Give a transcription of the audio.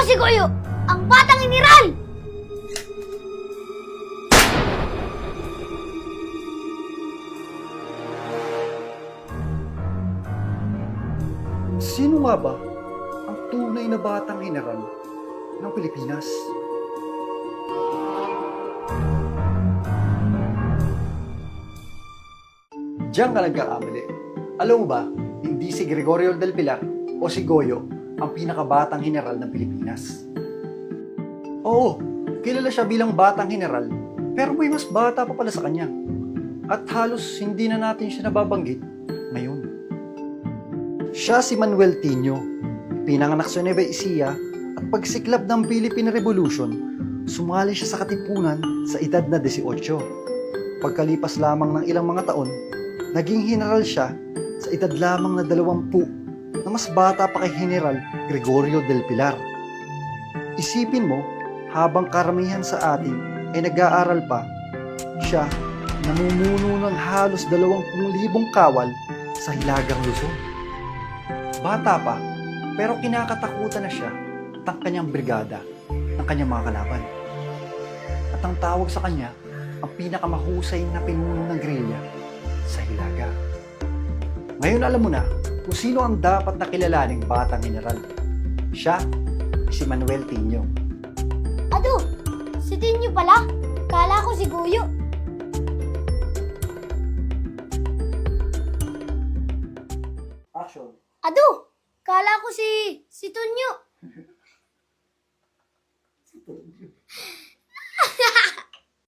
ko si Goyo, ang batang iniral! Sino nga ba ang tunay na batang general ng Pilipinas? Diyan ka nagkakamali. Alam mo ba, hindi si Gregorio del Pilar o si Goyo ang pinakabatang general ng Pilipinas. Oo, kilala siya bilang batang general, pero may mas bata pa pala sa kanya. At halos hindi na natin siya nababanggit ngayon. Siya si Manuel Tino, pinanganak sa Nueva Ecija at pagsiklab ng Philippine Revolution, sumali siya sa katipunan sa edad na 18. Pagkalipas lamang ng ilang mga taon, naging general siya sa edad lamang na 20 na mas bata pa kay General Gregorio del Pilar. Isipin mo, habang karamihan sa atin ay nag-aaral pa, siya namumuno ng halos 20,000 kawal sa Hilagang Luzon. Bata pa, pero kinakatakutan na siya at ang kanyang brigada ng kanyang mga kalaban. At ang tawag sa kanya, ang pinakamahusay na pinuno ng grilya sa Hilaga. Ngayon alam mo na kung sino ang dapat na kilalaning batang general. Siya, si Manuel Tino. Ado, si Tinyo pala. Kala ko si Goyo. Action! Ado, kala ko si... si Tunyo.